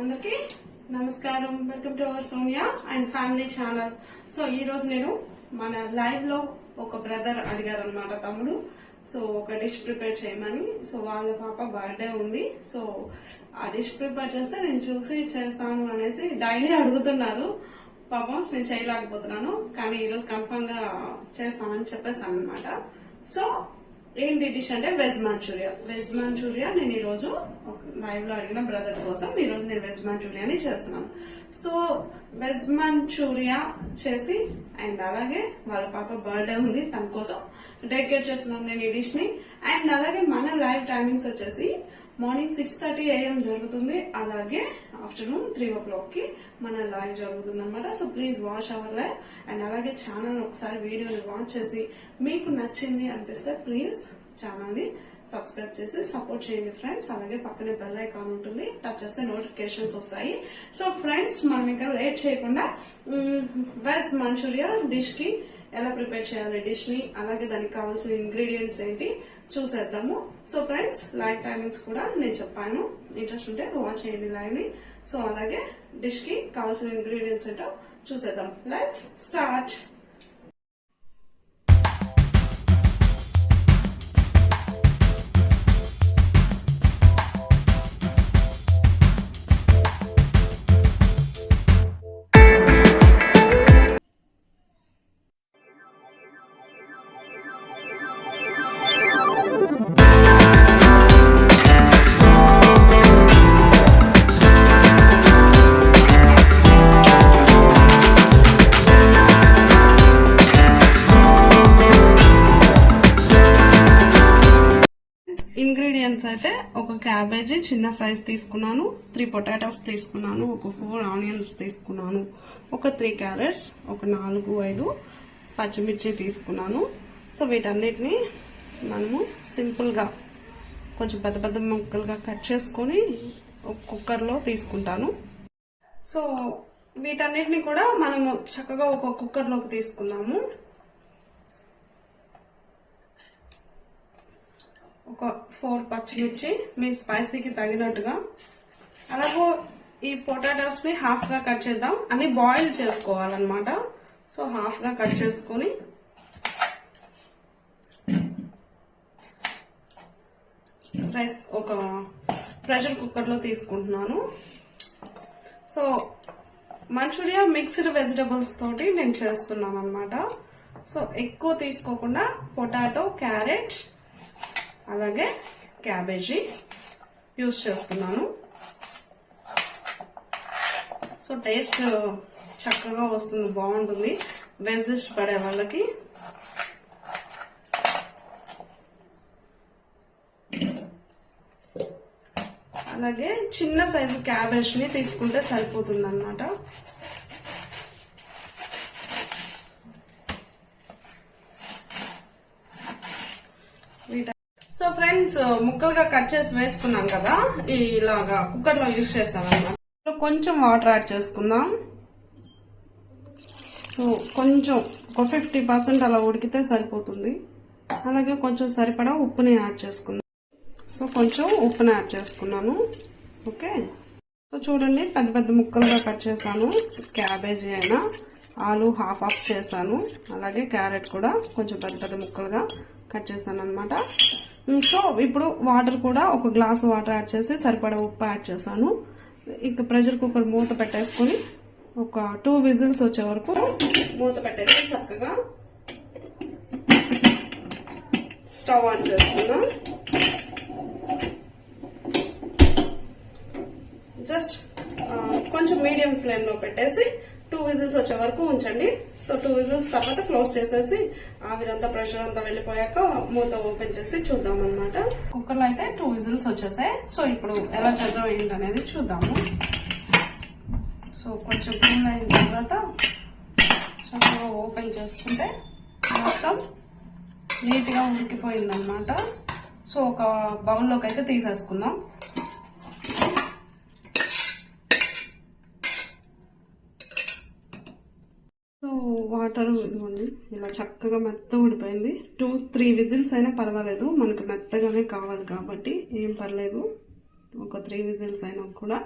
అందరికి నమస్కారం. Welcome to our Sonia and family channel so ఈ రోజు నేను మన లైవ్లో ఒక బ్రదర్ అడిగారు అనమాట తమ్ముడు. సో ఒక డిష్ ప్రిపేర్ చేయమని. సో వాళ్ళ పాప బర్త్డే ఉంది. సో ఆ డిష్ ప్రిపేర్ చేస్తే నేను చూసి చేస్తాను అనేసి డైలీ అడుగుతున్నారు. పాపం నేను చేయలేకపోతున్నాను. కానీ ఈరోజు కన్ఫర్మ్గా చేస్తామని చెప్పేసాను అనమాట సో ఏంటి డిష్ అంటే వెజ్ మంచూరియా వెజ్ మంచూరియా నేను ఈరోజు లైవ్లో అడిగిన బ్రదర్ కోసం ఈరోజు నేను వెజ్ మంచూరియాని చేస్తున్నాను. సో వెజ్ మంచూరియా చేసి అండ్ అలాగే వాళ్ళ పాప బర్త్డే ఉంది తన కోసం డెకరేట్ చేస్తున్నాను నేను ఈ డిష్ని. అండ్ అలాగే మన లైవ్ టైమింగ్స్ వచ్చేసి మార్నింగ్ సిక్స్ థర్టీ ఏఎం జరుగుతుంది. అలాగే ఆఫ్టర్నూన్ త్రీ ఓ క్లాక్కి మన లైవ్ జరుగుతుంది అనమాట so please watch our live. And అలాగే ఛానల్ ఒకసారి వీడియోని వాచ్ చేసి మీకు నచ్చింది అనిపిస్తే ప్లీజ్ ఛానల్ని సబ్స్క్రైబ్ చేసి సపోర్ట్ చేయండి ఫ్రెండ్స్. అలాగే పక్కనే బెల్ ఐకాన్ ఉంటుంది. టచ్ చేస్తే నోటిఫికేషన్స్ వస్తాయి. సో ఫ్రెండ్స్ మనం ఇంకా లేట్ చేయకుండా వెజ్ మంచూరియా డిష్కి ఎలా ప్రిపేర్ చేయాలి డిష్ని అలాగే దానికి కావాల్సిన ఇంగ్రీడియంట్స్ ఏంటి? చూసేద్దాము. సో ఫ్రెండ్స్ లైవ్ టైమింగ్స్ కూడా నేను చెప్పాను. ఇంట్రెస్ట్ ఉంటే వాచ్ చేయండి లైవ్ని. సో అలాగే డిష్కి కావాల్సిన ఇంగ్రీడియంట్స్ ఏంటో చూసేద్దాం. లెట్స్ స్టార్ట్ చిన్న సైజ్ తీసుకున్నాను త్రీ పొటాటోస్ తీసుకున్నాను ఒక ఫోర్ ఆనియన్స్ తీసుకున్నాను ఒక త్రీ క్యారెట్స్ ఒక నాలుగు ఐదు పచ్చిమిర్చి తీసుకున్నాను. సో వీటన్నిటిని మనము సింపుల్గా కొంచెం పెద్ద పెద్ద ముక్కలుగా కట్ చేసుకొని ఒక కుక్కర్లో తీసుకుంటాను. సో వీటన్నిటిని కూడా మనము చక్కగా ఒక కుక్కర్లోకి తీసుకున్నాము. ఒక ఫోర్ పచ్చిమిర్చి మీ స్పైసీకి తగినట్టుగా. అలాగే ఈ పొటాటోస్ని కట్ చేద్దాం. అన్ని బాయిల్ చేసుకోవాలన్నమాట. సో హాఫ్గా కట్ చేసుకొని రైస్ ఒక ప్రెషర్ కుక్కర్లో తీసుకుంటున్నాను. సో మంచూరియా మిక్స్డ్ వెజిటబుల్స్ తోటి నేను చేస్తున్నాను అనమాట సో ఎక్కువ తీసుకోకుండా పొటాటో క్యారెట్ అలాగే క్యాబేజీ యూస్ చేస్తున్నాను. సో టేస్ట్ చక్కగా వస్తుంది బాగుంటుంది. వెజ్ ఇష్టపడే వాళ్ళకి. అలాగే చిన్న సైజు క్యాబేజ్ని తీసుకుంటే సరిపోతుంది అనమాట సో ఫ్రెండ్స్ uh, ముక్కలుగా కట్ చేసి వేసుకున్నాం కదా ఇలాగా కుక్కర్లో యూజ్ చేస్తాం అనమాట కొంచెం వాటర్ యాడ్ చేసుకుందాం. సో కొంచెం ఒక ఫిఫ్టీ పర్సెంట్ అలా ఉడికితే సరిపోతుంది. అలాగే కొంచెం సరిపడా ఉప్పుని యాడ్ చేసుకుందాం. సో కొంచెం ఉప్పుని యాడ్ చేసుకున్నాను. ఓకే సో చూడండి పెద్ద పెద్ద ముక్కలుగా కట్ చేశాను. క్యాబేజీ అయినా ఆలు హాఫ్ ఆఫ్ చేశాను. అలాగే క్యారెట్ కూడా కొంచెం పెద్ద పెద్ద ముక్కలుగా కట్ చేశాను అనమాట సో ఇప్పుడు వాటర్ కూడా ఒక గ్లాస్ వాటర్ యాడ్ చేసి సరిపడా ఉప్పు యాడ్ చేశాను. ఇక ప్రెషర్ కుక్కర్ మూత పెట్టేసుకొని ఒక టూ విజిల్స్ వచ్చే వరకు మూత పెట్టేసి చక్కగా స్టవ్ ఆన్ చేసుకున్నాం జస్ట్ కొంచెం మీడియం ఫ్లేమ్లో పెట్టేసి టూ విజిల్స్ వచ్చే వరకు ఉంచండి. సో టూ విజిల్స్ తర్వాత క్లోజ్ చేసేసి ఆవిరంతా ప్రెషర్ అంతా వెళ్ళిపోయాక మూత ఓపెన్ చేసి చూద్దాం అనమాట కుక్కర్లో అయితే టూ విజిల్స్ వచ్చేసాయి. సో ఇప్పుడు ఎలా చేద్దాం ఏంటనేది చూద్దాము. సో కొంచెం కూల్ అయిన తర్వాత చక్కగా ఓపెన్ చేసుకుంటే మొత్తం నీట్గా ఉడికిపోయిందనమాట సో ఒక బౌల్లోకి అయితే తీసేసుకుందాం సో వాటర్ ఇదిగోండి ఇలా చక్కగా మెత్త ఉడిపోయింది టూ త్రీ విజిల్స్ అయినా పర్వాలేదు. మనకు మెత్తగానే కావాలి కాబట్టి ఏం పర్లేదు. ఒక త్రీ విజిల్స్ అయినా కూడా.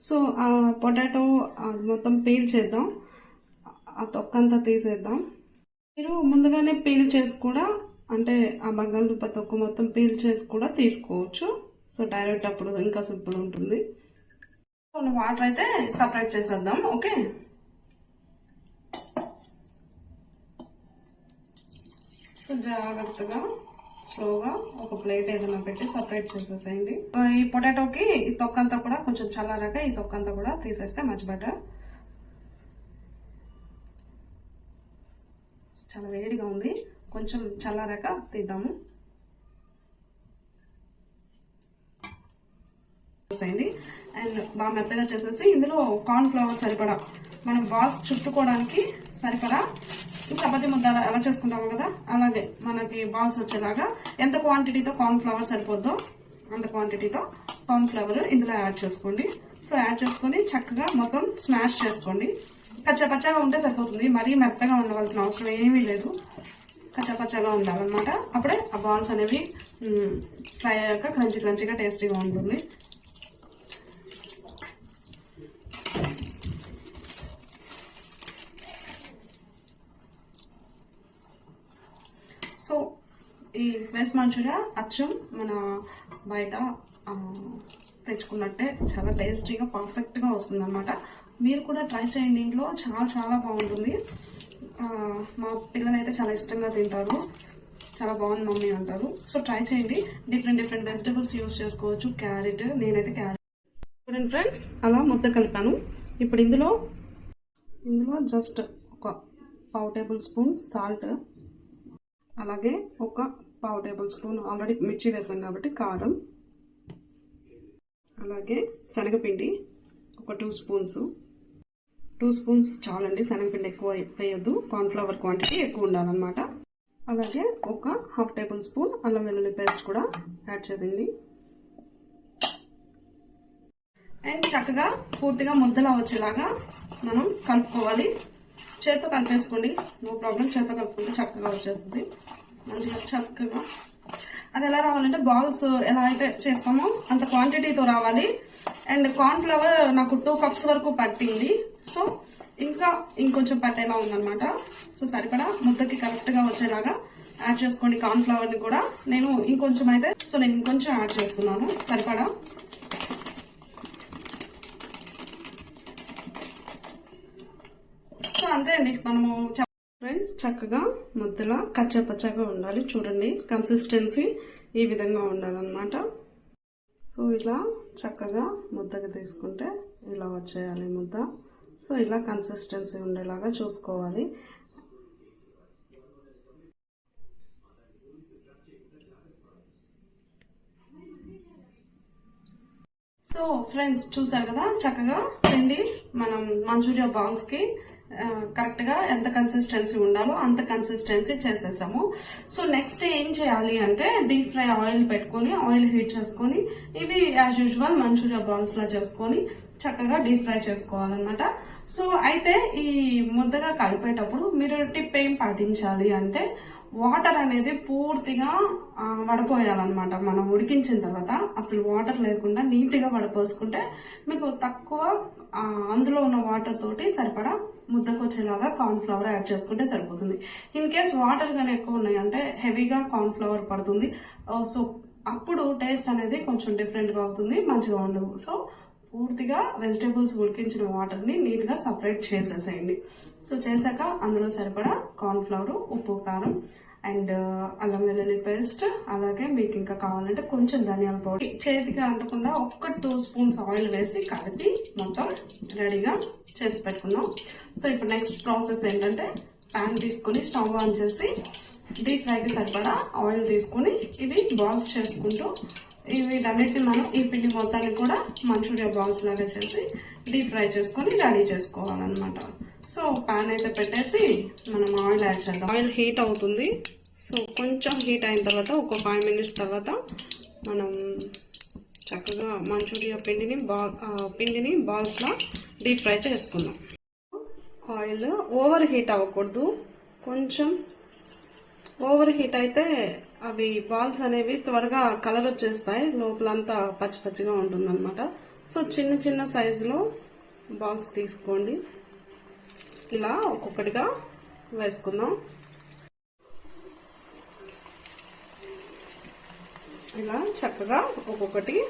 సో ఆ పొటాటో మొత్తం పీల్ చేద్దాం. ఆ తొక్కంతా తీసేద్దాం. మీరు ముందుగానే పీల్ చేసి కూడా అంటే ఆ బంగాళదుంప తొక్కు మొత్తం పీల్ చేసి కూడా తీసుకోవచ్చు. సో డైరెక్ట్ అప్పుడు ఇంకా సింపుల్ ఉంటుంది. కొన్ని వాటర్ అయితే సపరేట్ చేసేద్దాం. ఓకే? సో జాగ్రత్తగా స్లోగా ఒక ప్లేట్ ఏదైనా పెట్టి సపరేట్ చేసేసేయండి. ఈ పొటాటోకి ఈ తొక్కంతా కూడా కొంచెం చల్లారాక ఈ తొక్కంతా కూడా తీసేస్తే మచ్ బెటర్. చాలా వేడిగా ఉంది. కొంచెం చల్లారాక తీద్దాము. అండ్ బాగా మెత్తగా చేసేసి ఇందులో కార్న్ ఫ్లవర్ సరిపడా మనం బాల్స్ చుట్టుకోవడానికి సరిపడా చపాతీ ముద్ద అలా- ఎలా చేసుకుంటాము కదా అలాగే మనకి బాల్స్ వచ్చేలాగా ఎంత క్వాంటిటీతో కార్న్ ఫ్లవర్ సరిపోద్దో అంత క్వాంటిటీతో కార్న్ ఫ్లవర్ ఇందులో యాడ్ చేసుకోండి. సో యాడ్ చేసుకొని చక్కగా మొత్తం స్మాష్ చేసుకోండి. కచ్చపచ్చగా ఉంటే సరిపోతుంది మరీ మెత్తగా ఉండవలసిన అవసరం ఏమీ లేదు. కచ్చపచ్చగా ఉండాలన్నమాట. అప్పుడే ఆ బాల్స్ అనేవి ఫ్రై అయ్యాక క్రంచి క్రంచిగా టేస్టీగా ఉంటుంది సో ఈ వెజ్ మంచూరియా అచ్చం మన బయట తెచ్చుకున్నట్టే చాలా టేస్టీగా పర్ఫెక్ట్గా వస్తుంది అనమాట మీరు కూడా ట్రై చేయండి ఇంట్లో చాలా చాలా బాగుంటుంది. మా పిల్లలైతే చాలా ఇష్టంగా తింటారు. చాలా బాగుంది మమ్మీ అంటారు. సో ట్రై చేయండి. డిఫరెంట్ డిఫరెంట్ వెజిటబుల్స్ యూస్ చేసుకోవచ్చు. క్యారెట్ నేనైతే క్యారెట్ చూడండి ఫ్రెండ్స్ అలా ముద్ద కలిపాను. ఇప్పుడు ఇందులో ఇందులో జస్ట్ ఒక పావు టేబుల్ స్పూన్ సాల్ట్ అలాగే ఒక పావు టేబుల్ స్పూన్ ఆల్రెడీ మిర్చి వేసాం కాబట్టి కారం అలాగే శనగపిండి ఒక టూ స్పూన్స్. టూ స్పూన్స్ చాలండి శనగపిండి ఎక్కువ వేయొద్దు కార్న్ఫ్లవర్ క్వాంటిటీ ఎక్కువ ఉండాలన్నమాట. అలాగే ఒక హాఫ్ టేబుల్ స్పూన్ అల్లం వెల్లుల్లి పేస్ట్ కూడా యాడ్ చేసింది. అండ్ చక్కగా పూర్తిగా ముద్దలా వచ్చేలాగా మనం కలుపుకోవాలి. చేత్తో కలిపేసుకోండి నో ప్రాబ్లం చేత్తో కలుపుకుంటే చక్కగా వచ్చేస్తుంది. మంచిగా చక్కగా. అది ఎలా రావాలంటే బాల్స్ ఎలా అయితే చేస్తామో అంత క్వాంటిటీతో రావాలి. అండ్ కార్న్ఫ్లవర్ నాకు టూ కప్స్ వరకు పట్టింది. సో ఇంకా ఇంకొంచెం పట్టేలా ఉందన్నమాట. సో సరిపడా ముద్దకి కరెక్ట్గా వచ్చేలాగా యాడ్ చేసుకోండి కార్న్ఫ్లవర్ని కూడా. నేను ఇంకొంచెం అయితే సో నేను ఇంకొంచెం యాడ్ చేస్తున్నాను. సరిపడా? సో అంతే అండి. మనము ఫ్రెండ్స్ చక్కగా ముద్దలా కచ్చపచ్చగా ఉండాలి. చూడండి కన్సిస్టెన్సీ ఈ విధంగా ఉండాలన్నమాట. సో ఇలా చక్కగా ముద్దగా తీసుకుంటే ఇలా వచ్చేయాలి ముద్ద. సో ఇలా కన్సిస్టెన్సీ ఉండేలాగా చూసుకోవాలి. సో ఫ్రెండ్స్ చూసారు కదా? చక్కగా పిండి మనం మంచూరియా బాంగ్స్కి కరెక్ట్గా కరెక్ట్గా ఎంత కన్సిస్టెన్సీ ఉండాలో అంత కన్సిస్టెన్సీ చేసేసాము. సో నెక్స్ట్ ఏం చేయాలి అంటే డీప్ ఫ్రై ఆయిల్ పెట్టుకొని ఆయిల్ హీట్ చేసుకొని ఇవి యాజ్ యూజువల్ మంచూరియా బాల్స్ లా చేసుకొని చక్కగా డీప్ ఫ్రై చేసుకోవాలన్నమాట. సో అయితే ఈ ముద్దగా కలిపేటప్పుడు మీరు టిప్ ఏం పాటించాలి అంటే వాటర్ అనేది పూర్తిగా వడపోయాలన్నమాట. మనం ఉడికించిన తర్వాత అసలు వాటర్ లేకుండా నీట్గా వడపోసుకుంటే మీకు తక్కువ అందులో ఉన్న వాటర్ తోటి సరిపడా ముద్దకు వచ్చేలాగా కార్న్ఫ్లవర్ యాడ్ చేసుకుంటే సరిపోతుంది. ఇన్ కేస్ వాటర్ కానీ ఎక్కువ ఉన్నాయంటే హెవీగా కార్న్ఫ్లవర్ పడుతుంది. సో అప్పుడు టేస్ట్ అనేది కొంచెం డిఫరెంట్గా అవుతుంది మంచిగా ఉండదు సో పూర్తిగా వెజిటేబుల్స్ ఉడికించిన వాటర్ని నీట్గా సపరేట్ చేసేసేయండి. సో చేశాక అందులో సరిపడా కార్న్ఫ్లవర్ ఉప్పు కారం అండ్ అల్లం వెల్లుల్లి పేస్ట్ అలాగే మీకు ఇంకా కావాలంటే కొంచెం ధనియాల పౌడర్ చేతికి అంటకుండా ఒక్క టూ స్పూన్స్ ఆయిల్ వేసి కలిపి మొత్తం రెడీగా చేసి పెట్టుకున్నాం. సో ఇప్పుడు నెక్స్ట్ ప్రాసెస్ ఏంటంటే ప్యాన్ తీసుకొని స్టవ్ ఆన్ చేసి డీప్ ఫ్రైకి సరిపడా ఆయిల్ తీసుకొని ఇవి బాల్స్ చేసుకుంటూ వీటన్నిటిని మనం ఈ పిండి మొత్తాన్ని కూడా మంచూరియా బాల్స్ లాగా చేసి డీప్ ఫ్రై చేసుకొని రెడీ చేసుకోవాలన్నమాట. సో పాన్ అయితే పెట్టేసి మనం ఆయిల్ యాడ్ చేద్దాం. ఆయిల్ హీట్ అవుతుంది. సో కొంచెం హీట్ అయిన తర్వాత ఒక ఫైవ్ మినిట్స్ తర్వాత మనం చక్కగా మంచూరియా పిండిని బా పిండిని బాల్స్లో డీప్ ఫ్రై చేసుకుందాం. ఆయిల్ ఓవర్ హీట్ అవ్వకూడదు. కొంచెం ఓవర్ హీట్ అయితే అవి బాల్స్ అనేవి త్వరగా కలర్ వచ్చేస్తాయి. లోపలంతా పచ్చి పచ్చిగా ఉంటుందన్నమాట. సో చిన్న చిన్న సైజులో బాల్స్ తీసుకోండి. ఇలా ఒక్కొక్కటిగా వేసుకుందాం. ఇలా చక్కగా ఒక్కొక్కటి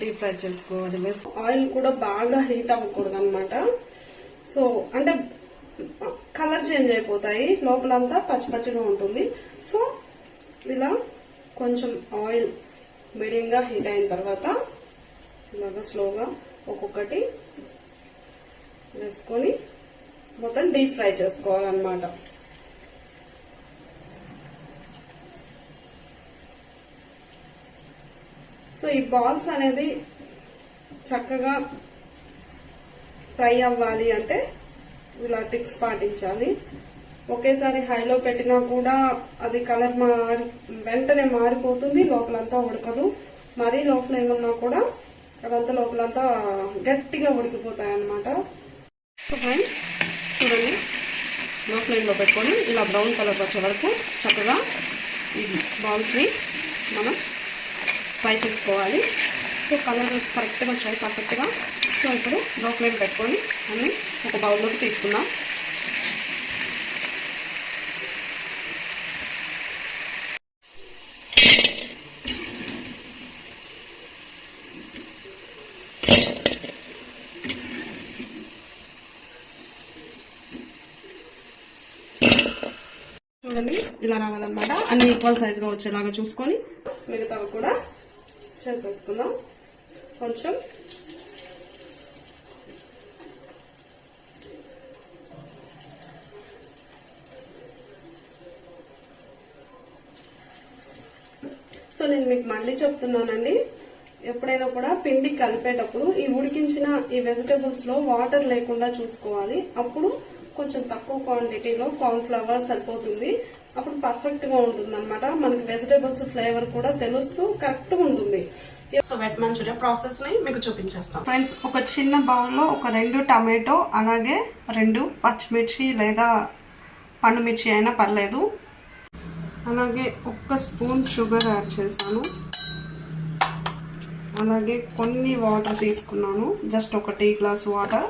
డీప్ ఫ్రై చేసుకోవాలి. వేసి ఆయిల్ కూడా బాగా హీట్ అవ్వకూడదు అనమాట సో అంటే కలర్ చేంజ్ అయిపోతాయి. లోపలంతా పచ్చి పచ్చిగా ఉంటుంది. సో ఇలా కొంచెం ఆయిల్ మీడియంగా హీట్ అయిన తర్వాత ఇలాగా స్లోగా ఒక్కొక్కటి వేసుకొని మొత్తం డీప్ ఫ్రై చేసుకోవాలన్నమాట. సో ఈ బాల్స్ అనేది చక్కగా ఫ్రై అవ్వాలి అంటే ఇలా టిప్స్ పాటించాలి. ఒకేసారి హైలో పెట్టినా కూడా అది కలర్ మారి వెంటనే మారిపోతుంది లోపలంతా ఉడకదు. మరీ లోపల ఏమన్నా కూడా అదంతా లోపలంతా గట్టిగా ఉడికిపోతాయి అన్నమాట సో ఫ్రెండ్స్ చూడండి. లో ఫ్లేమ్లో పెట్టుకొని ఇలా బ్రౌన్ కలర్ వచ్చే వరకు చక్కగా ఈ బాల్స్ని మనం ఫ్రై చేసుకోవాలి. సో కలర్ కరెక్ట్గా వచ్చాయి పర్ఫెక్ట్గా సో ఇప్పుడు లో ఫ్లేమ్ పెట్టుకొని అన్ని ఒక బౌల్లోకి తీసుకుందాం చూడండి ఇలా రావాలన్నమాట. అన్ని ఈక్వల్ సైజ్గా వచ్చేలాగా చూసుకొని మిగతావి కూడా చేసేసుకుందాం. కొంచెం సో నేను మీకు మళ్ళీ చెప్తున్నానండి. ఎప్పుడైనా కూడా పిండి కలిపేటప్పుడు ఈ ఉడికించిన ఈ వెజిటబుల్స్లో వాటర్ లేకుండా చూసుకోవాలి. అప్పుడు కొంచెం తక్కువ క్వాంటిటీలో కార్న్ ఫ్లవర్ సరిపోతుంది. అప్పుడు పర్ఫెక్ట్గా ఉంటుంది అనమాట మనకి వెజిటేబుల్స్ ఫ్లేవర్ కూడా తెలుస్తూ కరెక్ట్గా ఉంటుంది. సో వెట్ మంచూరియా ప్రాసెస్ని మీకు చూపించేస్తాం. ఫ్రెండ్స్ ఒక చిన్న బౌల్లో ఒక రెండు టమాటో అలాగే రెండు పచ్చిమిర్చి లేదా పండు మిర్చి అయినా పర్లేదు. అలాగే ఒక్క స్పూన్ షుగర్ యాడ్ చేశాను. అలాగే కొన్ని వాటర్ తీసుకున్నాను. జస్ట్ ఒక టీ గ్లాస్ వాటర్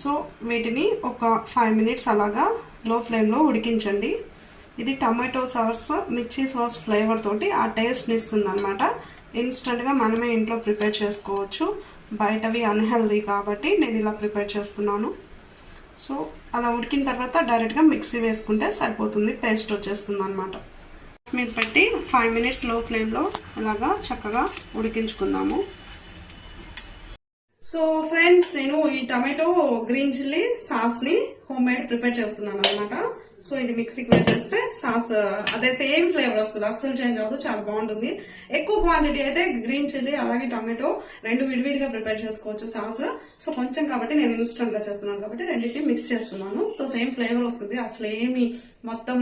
సో వీటిని ఒక ఫైవ్ మినిట్స్ అలాగా లో ఫ్లేమ్లో ఉడికించండి. ఇది టమాటో సాస్ మిర్చి సాస్ ఫ్లేవర్ తోటి ఆ టేస్ట్ని ఇస్తుంది అనమాట ఇన్స్టెంట్గా మనమే ఇంట్లో ప్రిపేర్ చేసుకోవచ్చు. బయటవి అన్హెల్దీ కాబట్టి నేను ఇలా ప్రిపేర్ చేస్తున్నాను. సో అలా ఉడికిన తర్వాత డైరెక్ట్గా మిక్సీ వేసుకుంటే సరిపోతుంది. పేస్ట్ వచ్చేస్తుంది అనమాట మీద పెట్టి ఫైవ్ మినిట్స్లో ఫ్లేమ్లో ఇలాగా చక్కగా ఉడికించుకుందాము. సో ఫ్రెండ్స్ నేను ఈ టమాటో గ్రీన్ చిల్లీ సాస్ని హోమ్ మేడ్ ప్రిపేర్ చేస్తున్నాను అనమాట సో ఇది మిక్సీకి వేసేస్తే సాస్ అదే సేమ్ ఫ్లేవర్ వస్తుంది. అస్సలు చేంజ్ అవ్వదు చాలా బాగుంటుంది. ఎక్కువ క్వాంటిటీ అయితే గ్రీన్ చిల్లీ అలాగే టమాటో రెండు విడివిడిగా ప్రిపేర్ చేసుకోవచ్చు సాస్. సో కొంచెం కాబట్టి నేను ఇన్స్టెంట్గా చేస్తున్నాను కాబట్టి రెండింటిని మిక్స్ చేస్తున్నాను. సో సేమ్ ఫ్లేవర్ వస్తుంది. అసలు ఏమి మొత్తం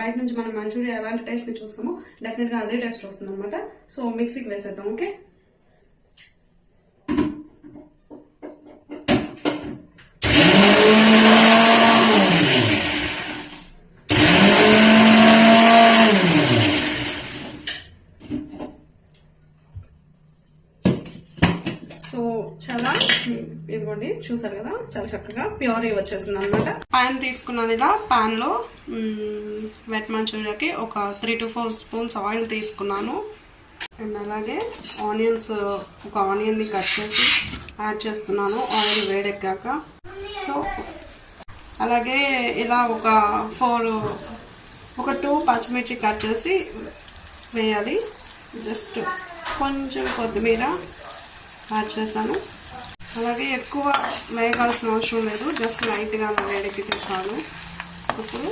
బయట నుంచి మనం మంచూరియా ఎలాంటి టేస్ట్ని చూస్తామో డెఫినెట్గా అదే టేస్ట్ వస్తుంది అనమాట సో మిక్సీకి వేసేద్దాం ఓకే సో చాలా ఇదిగోండి చూసారు కదా? చాలా చక్కగా ప్యూర్ వచ్చేసింది అనమాట పాన్ తీసుకున్నాను ఇలా పాన్లో వెట్ మంచూరియాకి ఒక three to four spoons oil తీసుకున్నాను. అండ్ అలాగే ఆనియన్స్ ఒక ఆనియన్ని కట్ చేసి యాడ్ చేస్తున్నాను ఆయిల్ వేడెక్కాక. సో అలాగే ఇలా ఒక ఫోర్ ఒక టూ పచ్చిమిర్చి కట్ చేసి వేయాలి. జస్ట్ కొంచెం కొత్తిమీర యాడ్ చేశాను. అలాగే ఎక్కువ వేయగాల్సిన అవసరం లేదు. జస్ట్ లైట్గా అలా వేడెక్కితే చాలు ఇప్పుడు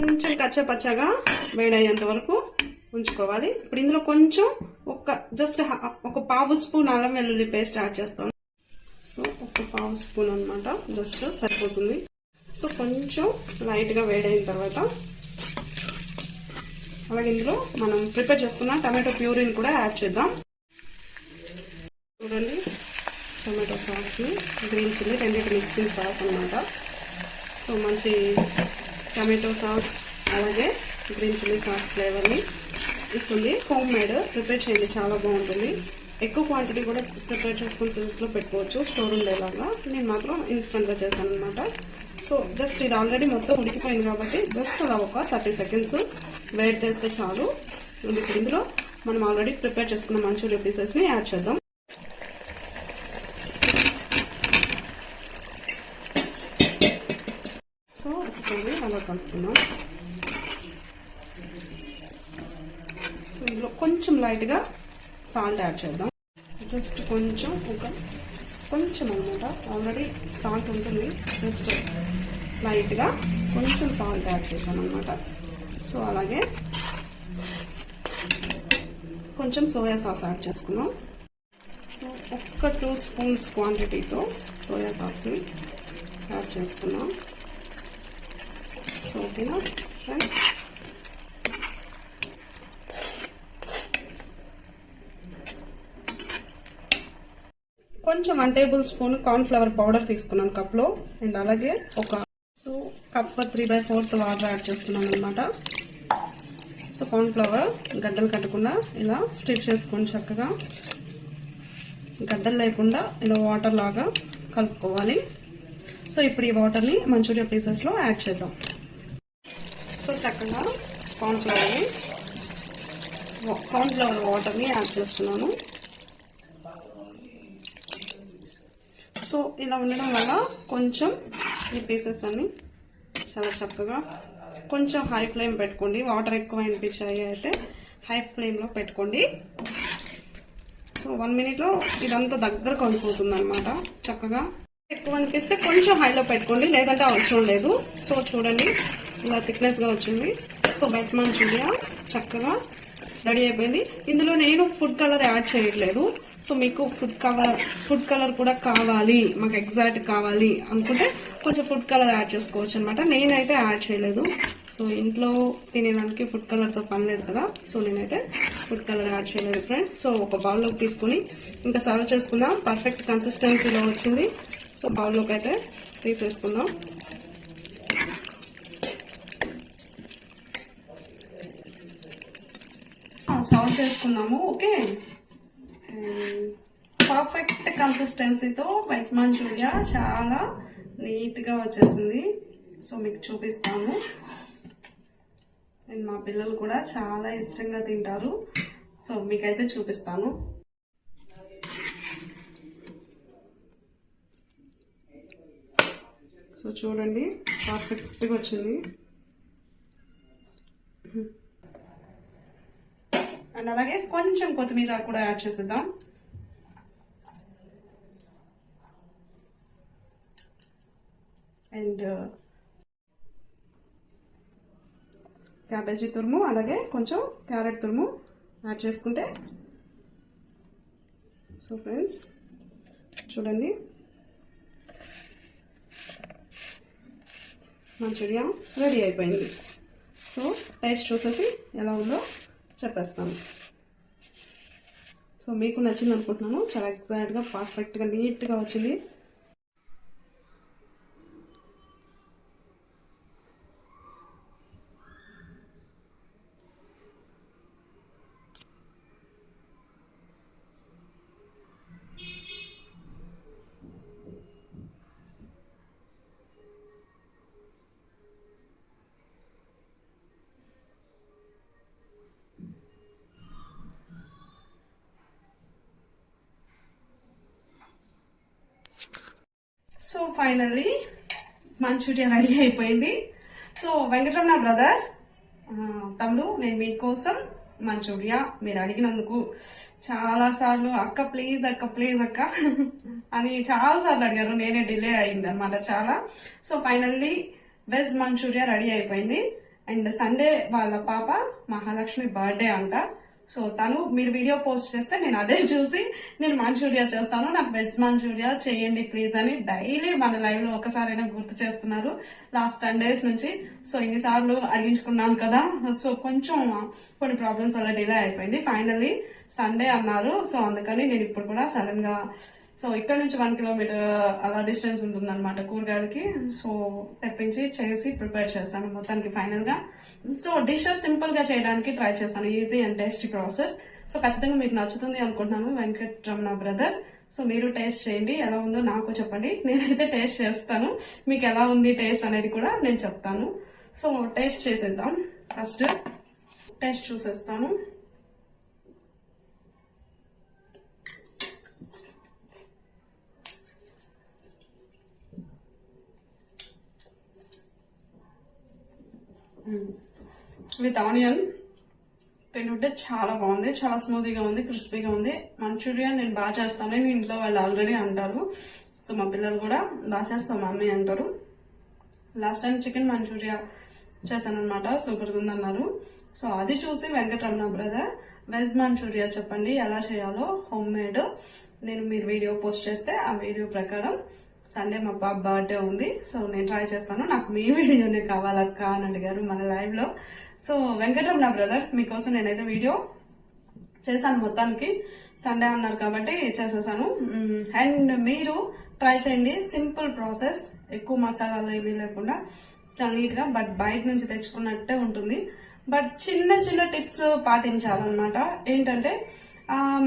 కొంచెం కచ్చపచ్చగా వేడయ్యేంత వరకు ఉంచుకోవాలి. ఇప్పుడు ఇందులో కొంచెం ఒక జస్ట్ ఒక పావు స్పూన్ అల్లం వెల్లుల్లి పేస్ట్ యాడ్ చేస్తాను. సో ఒక పావు స్పూన్ అనమాట జస్ట్ సరిపోతుంది. సో కొంచెం లైట్గా వేడైన తర్వాత అలాగే ఇందులో మనం ప్రిపేర్ చేసుకున్న టమాటో ప్యూరిన్ కూడా యాడ్ చేద్దాం. చూడండి. టమాటో సాస్ని గ్రీన్ చిల్లీ రెండింటి మిక్సింగ్ సాస్ అనమాట సో మంచి టమాటో సాస్ అలాగే గ్రీన్ చిల్లీ సాస్ ఫ్లేవర్ని ఇస్తుంది హోమ్ మేడ్ ప్రిపేర్ చేయండి చాలా బాగుంటుంది. ఎక్కువ క్వాంటిటీ కూడా ప్రిపేర్ చేసుకుని ఫ్రిడ్జ్లో పెట్టుకోవచ్చు స్టోర్ ఉండేలాగా. నేను మాత్రం ఇన్స్టెంట్గా చేశాను అనమాట సో జస్ట్ ఇది ఆల్రెడీ మొత్తం ఉడికిపోయింది కాబట్టి జస్ట్ అలా ఒక థర్టీ సెకండ్స్ వెయిట్ చేస్తే చాలు. ఇప్పుడు ఇందులో మనం ఆల్రెడీ ప్రిపేర్ చేసుకున్న మంచూరియా పీసెస్ని యాడ్ చేద్దాం. వేసుకొని అలా కలుపుతున్నాం ఇందులో కొంచెం లైట్గా సాల్ట్ యాడ్ చేద్దాం. జస్ట్ కొంచెం ఒక కొంచెం అనమాట ఆల్రెడీ సాల్ట్ ఉంటుంది. జస్ట్ లైట్గా కొంచెం సాల్ట్ యాడ్ చేశాను అనమాట సో అలాగే కొంచెం సోయా సాస్ యాడ్ చేసుకున్నాం. సో ఒక్క టూ స్పూన్స్ క్వాంటిటీతో సోయా సాస్ని యాడ్ చేసుకున్నాం. సో ఓకేనా కొంచెం one tablespoon corn flour powder తీసుకున్నాను కప్లో. అండ్ అలాగే ఒక so cup three by fourth water add చేస్తున్నాను అనమాట సో కార్న్ ఫ్లవర్ గడ్డలు కట్టకుండా ఇలా స్టిచ్ చేసుకొని చక్కగా గడ్డలు లేకుండా ఇలా వాటర్ లాగా కలుపుకోవాలి. సో ఇప్పుడు ఈ వాటర్ని మంచూరియా పీసెస్లో యాడ్ చేద్దాం. సో చక్కగా కార్న్ ఫ్లవర్ని వాటర్ని యాడ్ చేస్తున్నాను. సో ఇలా ఉండడం వల్ల కొంచెం ఈ పీసెస్ అన్ని చాలా చక్కగా కొంచెం హై ఫ్లేమ్ పెట్టుకోండి. వాటర్ ఎక్కువ అనిపించాయి అయితే హై ఫ్లేమ్లో పెట్టుకోండి. సో వన్ మినిట్లో ఇదంతా దగ్గర కలిపోతుంది అనమాట చక్కగా ఎక్కువ అనిపిస్తే కొంచెం హైలో పెట్టుకోండి లేదంటే అవసరం లేదు. సో చూడండి ఇలా థిక్నెస్గా వచ్చింది. సో బయట మంచిగా చక్కగా రెడీ అయిపోయింది. ఇందులో నేను ఫుడ్ కలర్ యాడ్ చేయట్లేదు. సో మీకు ఫుడ్ కలర్ ఫుడ్ కలర్ కూడా కావాలి మాకు ఎగ్జాక్ట్ కావాలి అనుకుంటే కొంచెం ఫుడ్ కలర్ యాడ్ చేసుకోవచ్చు అనమాట నేనైతే యాడ్ చేయలేదు. సో ఇంట్లో తినేదానికి ఫుడ్ కలర్తో పని లేదు కదా. సో నేనైతే ఫుడ్ కలర్ యాడ్ చేయలేదు ఫ్రెండ్స్ సో ఒక బౌల్లోకి తీసుకుని ఇంకా సర్వ్ చేసుకుందాం. పర్ఫెక్ట్ కన్సిస్టెన్సీలో వచ్చింది. సో బౌల్లోకి అయితే తీసేసుకుందాం. సర్వ్ చేసుకున్నాము. ఓకే. పర్ఫెక్ట్ కన్సిస్టెన్సీతో వెట్ మంచూరియా చాలా నీట్గా వచ్చేసింది. సో మీకు చూపిస్తాను. అండ్ మా పిల్లలు కూడా చాలా ఇష్టంగా తింటారు. సో మీకైతే చూపిస్తాను. సో చూడండి పర్ఫెక్ట్గా వచ్చింది. అండ్ అలాగే కొంచెం కొత్తిమీర కూడా యాడ్ చేసేద్దాం. అండ్ క్యాబేజీ తురుము అలాగే కొంచెం క్యారెట్ తురుము యాడ్ చేసుకుంటే. సో ఫ్రెండ్స్ చూడండి. మంచూరియా రెడీ అయిపోయింది. సో టేస్ట్ చూసేసి ఎలా ఉందో చెప్పేస్తాను. సో మీకు నచ్చింది అనుకుంటున్నాను చాలా ఎగ్జాక్ట్గా పర్ఫెక్ట్గా నీట్గా వచ్చింది. ఫైనల్లీ మంచూరియా రెడీ అయిపోయింది. సో వెంకటరమణ బ్రదర్ తమ్ముడు నేను మీకోసం మంచూరియా మీరు అడిగినందుకు చాలా సార్లు అక్క ప్లీజ్ అక్క ప్లీజ్ అక్క అని చాలా సార్లు అడిగారు. నేనే డిలే అయింది అనమాట చాలా. So finally veg manchurian ready అయిపోయింది. అండ్ సండే వాళ్ళ పాప మహాలక్ష్మి బర్త్డే అంట. సో తను మీరు వీడియో పోస్ట్ చేస్తే నేను అదే చూసి నేను మంచూరియా చేస్తాను నాకు వెజ్ మంచూరియా చేయండి ప్లీజ్ అని డైలీ మన లైవ్లో ఒకసారైనా గుర్తు చేస్తున్నారు లాస్ట్ టెన్ డేస్ నుంచి. సో ఇన్నిసార్లు అడిగించుకున్నాను కదా సో కొంచెం కొన్ని ప్రాబ్లమ్స్ వల్ల డిలే అయిపోయింది. ఫైనల్లీ సండే అన్నారు. సో అందుకని నేను ఇప్పుడు కూడా సడన్గా సో ఇక్కడ నుంచి వన్ కిలోమీటర్ అలా డిస్టెన్స్ ఉంటుంది అనమాట కూరగాయలకి. సో తెప్పించి చేసి ప్రిపేర్ చేస్తాను మొత్తానికి ఫైనల్గా. సో డిషెస్ సింపుల్గా చేయడానికి ట్రై చేస్తాను. Easy and tasty process so ఖచ్చితంగా మీకు నచ్చుతుంది అనుకుంటున్నాను వెంకట్రమణ బ్రదర్ సో మీరు టేస్ట్ చేయండి. ఎలా ఉందో నాకు చెప్పండి. నేనైతే టేస్ట్ చేస్తాను. మీకు ఎలా ఉంది టేస్ట్ అనేది కూడా నేను చెప్తాను. సో టేస్ట్ చేసేద్దాం. First taste చూసేస్తాను. With onion. తింటుంటే చాలా బాగుంది. చాలా స్మూతీగా ఉంది క్రిస్పీగా ఉంది. మంచూరియా నేను బాగా చేస్తాను. నేను ఇంట్లో వాళ్ళు ఆల్రెడీ అంటారు. సో మా పిల్లలు కూడా బాగా చేస్తాం మమ్మీ అంటారు. లాస్ట్ టైం చికెన్ మంచూరియా చేశానమాట సూపర్గా ఉందన్నారు. సో అది చూసి వెంకటరమణ బ్రదర్ వెజ్ మంచూరియా చెప్పండి ఎలా చేయాలో హోమ్ మేడ్. నేను మీరు వీడియో పోస్ట్ చేస్తే ఆ వీడియో ప్రకారం సండే మా పాప బర్త్డే ఉంది. సో నేను ట్రై చేస్తాను. నాకు మీ వీడియోనే కావాలక్క అని అడిగారు మన లైవ్లో సో సో నా బ్రదర్ మీకోసం నేనైతే వీడియో చేశాను మొత్తానికి. సండే అన్నారు కాబట్టి చేసేసాను. అండ్ మీరు ట్రై చేయండి. Simple process. ఎక్కువ మసాలాలు ఏమీ లేకుండా చాలా నీట్గా బట్ బయట నుంచి తెచ్చుకున్నట్టే ఉంటుంది. బట్ చిన్న చిన్న టిప్స్ పాటించాలన్నమాట. ఏంటంటే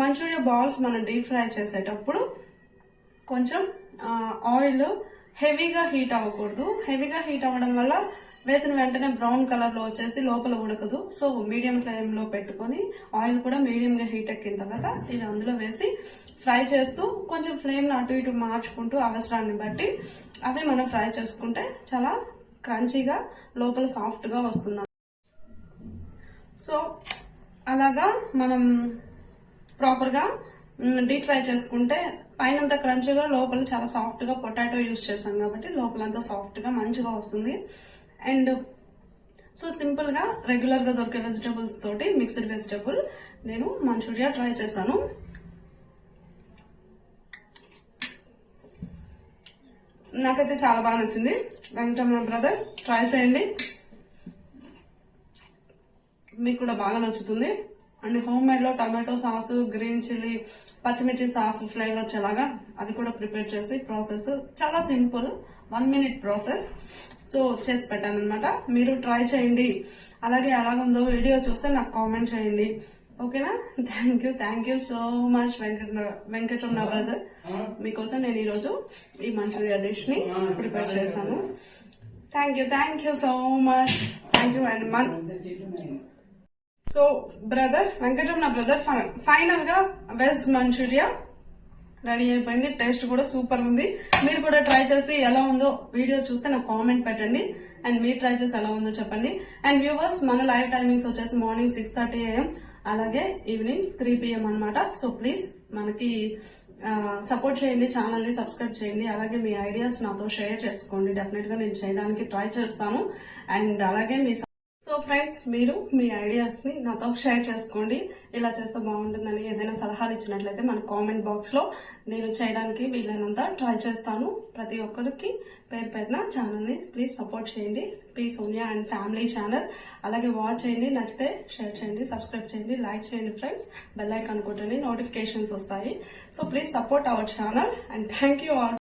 మంచూరియా బాల్స్ మనం డీప్ ఫ్రై చేసేటప్పుడు కొంచెం ఆయిల్ హెవీగా హీట్ అవ్వకూడదు. హెవీగా హీట్ అవ్వడం వల్ల వేసిన వెంటనే బ్రౌన్ కలర్లో వచ్చేసి లోపల ఉడకదు. సో మీడియం ఫ్లేమ్లో పెట్టుకొని ఆయిల్ కూడా మీడియంగా హీట్ ఎక్కిన తర్వాత ఇది అందులో వేసి ఫ్రై చేస్తూ కొంచెం ఫ్లేమ్ని అటు ఇటు మార్చుకుంటూ అవసరాన్ని బట్టి అవి మనం ఫ్రై చేసుకుంటే చాలా క్రంచీగా లోపల సాఫ్ట్గా వస్తుంది. సో అలాగా మనం ప్రాపర్గా డీప్ ఫ్రై చేసుకుంటే పైన అంతా క్రంచీగా లోపల చాలా సాఫ్ట్గా పొటాటో యూస్ చేస్తాం కాబట్టి లోపలంతా సాఫ్ట్గా మంచిగా వస్తుంది. అండ్ సో సింపుల్గా రెగ్యులర్గా దొరికే వెజిటేబుల్స్ తోటి మిక్స్డ్ వెజిటేబుల్ నేను మంచూరియా ట్రై చేశాను. నాకైతే చాలా బాగా నచ్చింది. వెంకటరమణ బ్రదర్ ట్రై చేయండి. మీకు కూడా బాగా నచ్చుతుంది. అండ్ హోమ్ మేడ్లో టమాటో సాస్ గ్రీన్ చిల్లీ పచ్చిమిర్చి సాస్ ఫ్లేవర్ వచ్చేలాగా అది కూడా ప్రిపేర్ చేసి ప్రాసెస్ చాలా simple one minute process. So చేసి పెట్టాను అనమాట మీరు ట్రై చేయండి. అలాగే ఎలాగుందో వీడియో చూస్తే నాకు కామెంట్ చేయండి. ఓకేనా? Thank you thank you so much Venkata Venkataramana brother మీకోసం నేను ఈరోజు ఈ మంచూరియా డిష్ని ప్రిపేర్ చేశాను. Thank you thank you so much thank you and Mann so brother Venkataramana brother ఫైనల్గా వెజ్ మంచూరియా రెడీ అయిపోయింది. టేస్ట్ కూడా సూపర్ ఉంది. మీరు కూడా ట్రై చేసి ఎలా ఉందో వీడియో చూస్తే నాకు కామెంట్ పెట్టండి. అండ్ మీరు ట్రై చేసి ఎలా ఉందో చెప్పండి. అండ్ వ్యూవర్స్ మన లైవ్ టైమింగ్స్ వచ్చేసి మార్నింగ్ సిక్స్ థర్టీ ఏఎం అలాగే ఈవినింగ్ త్రీ పిఎం అనమాట సో ప్లీజ్ మనకి సపోర్ట్ చేయండి ఛానల్ని సబ్స్క్రైబ్ చేయండి. అలాగే మీ ఐడియాస్ నాతో షేర్ చేసుకోండి. డెఫినెట్గా నేను చేయడానికి ట్రై చేస్తాను. అండ్ అలాగే మీ సో ఫ్రెండ్స్ మీరు మీ ఐడియాస్ని నాతో షేర్ చేసుకోండి. ఇలా చేస్తే బాగుంటుందని ఏదైనా సలహాలు ఇచ్చినట్లయితే మన కామెంట్ బాక్స్లో నేను చేయడానికి వీలైనంత ట్రై చేస్తాను. ప్రతి ఒక్కరికి పేరు పేరున ఛానల్ని ప్లీజ్ సపోర్ట్ చేయండి. P Sonia and family channel అలాగే వాచ్ చేయండి నచ్చితే షేర్ చేయండి సబ్స్క్రైబ్ చేయండి లైక్ చేయండి ఫ్రెండ్స్ బెల్ ఐకాన్ కొట్టండి నోటిఫికేషన్స్ వస్తాయి. So please support our channel and thank you all